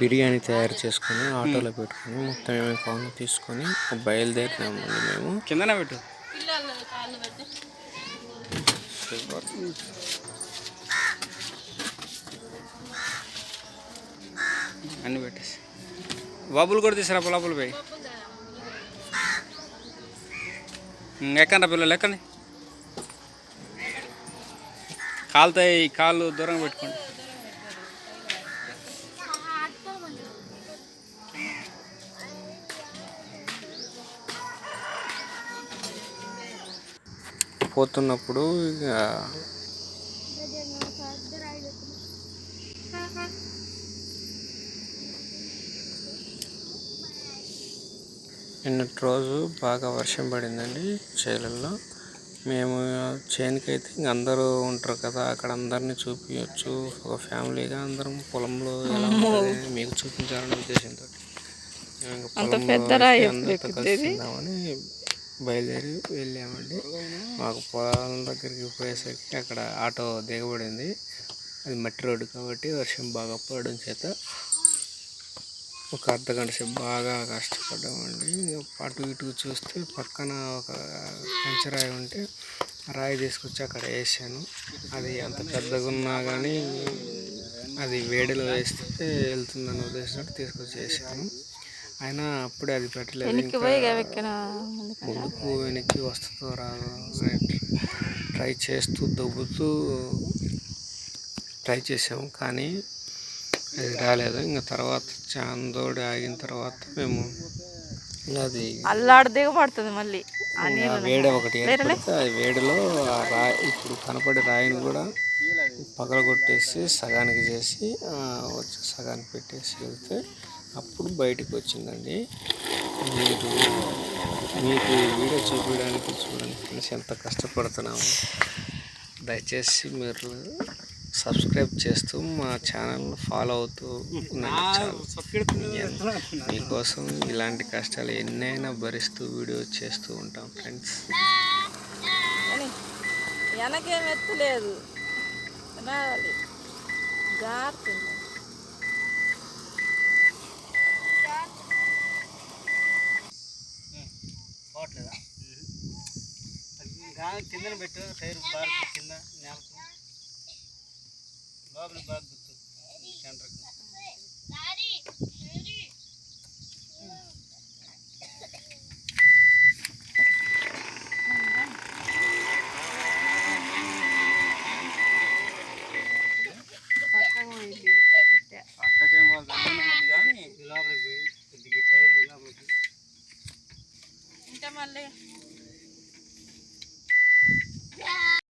బిర్యానీ తయారు చేసుకొని ఆటోలో పెట్టుకొని మొత్తం ఏమేమి కావాలో తీసుకొని బయలుదేరినామండి మేము. కిందనే పెట్టు. అన్ని పెట్టేసి. బాబులు కూడా తీసుకురా లోపల పోయి? ఎక్కడ ఎక్కండి పిల్లలు ఎక్కండి. కాలుతాయి కాళ్ళు దూరంగా పెట్టుకోండి. పోతున్నప్పుడు ఇక నిన్నటి రోజు బాగా వర్షం పడిందండి చేలల్లో. మేము చేనుకైతే ఇంక అందరూ ఉంటారు కదా అక్కడ అందరినీ చూపించవచ్చు ఒక ఫ్యామిలీగా అందరం పొలంలో ఎలా ఉంటుంది మీకు చూపించాలనే ఉద్దేశంతో. అంత పెద్ద రాయి బయలుదేరి వెళ్ళామండి. మాకు పొలం దగ్గరికి పోయేసరికి అక్కడ ఆటో దిగబడింది. అది మట్టి రోడ్డు కాబట్టి వర్షం బాగా పడడం చేత ఒక అర్ధ గంట సేపు బాగా కష్టపడ్డామండి. అటు ఇటు చూస్తే పక్కన ఒక పంచరాయి ఉంటే రాయి తీసుకొచ్చి అక్కడ వేసాను. అది అంత పెద్దగా ఉన్నా కానీ అది వేడిలో వేస్తే వెళ్తుందని ఉద్దేశంతో తీసుకొచ్చి వేసాను. అయినా అప్పుడే అది పెట్టలేదు. వెనక్కి పోయి ముందుకు వస్తుందో రాదో ట్రై చేస్తూ దొబ్బుతూ ట్రై చేసాము కానీ అది రాలేదు. ఇంకా తర్వాత చాందోడి ఆగిన తర్వాత మేము అది అల్లాడు దిగబడుతుంది మళ్ళీ. వేడి ఒకటి ఏర్పడితే ఆ వేడిలో ఆ ఇప్పుడు కనపడే రాయిని కూడా పగలగొట్టేసి సగానికి చేసి వచ్చి సగానికి పెట్టేసి వెళ్తే అప్పుడు బయటికి వచ్చిందండి మీరు మీకు వీడియో చూపించడానికి చూడండి ఫ్రెండ్స్ ఎంత కష్టపడుతున్నాము. దయచేసి మీరు సబ్స్క్రైబ్ చేస్తూ మా ఛానల్ ఫాలో అవుతూ మీకోసం ఇలాంటి కష్టాలు ఎన్నైనా భరిస్తూ వీడియో చేస్తూ ఉంటాం ఫ్రెండ్స్. వెనకేం ఎత్తలేదు. రావాలి. కిందన పెట్టు టైర్ బాగా కింద నేలకు. లోపల బాగా గుర్తు. సెంటర్కి. పక్కకేం వాళ్ళు కానీ లోపలికి పోయి కొద్దిగా టైర్ లోపలికి. ఇంకా మళ్ళీ.